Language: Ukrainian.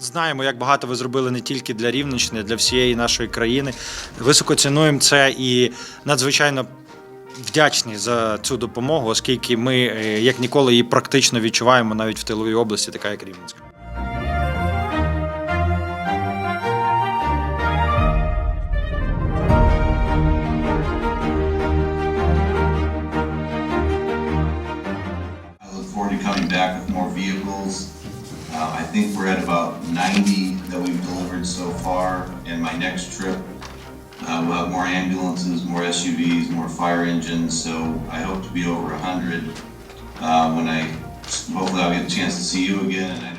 Знаємо, як багато ви зробили не тільки для Рівненщини, для всієї нашої країни. Високо цінуємо це і надзвичайно вдячні за цю допомогу, оскільки ми е, як ніколи її практично відчуваємо навіть в тиловій області, така як Рівненська. Coming back with more vehicles. Uh, I think we're at about 90 that we've delivered so far, and my next trip, uh, we'll have more ambulances, more SUVs, more fire engines, so I hope to be over 100 uh, when I, hopefully I'll get a chance to see you again, and I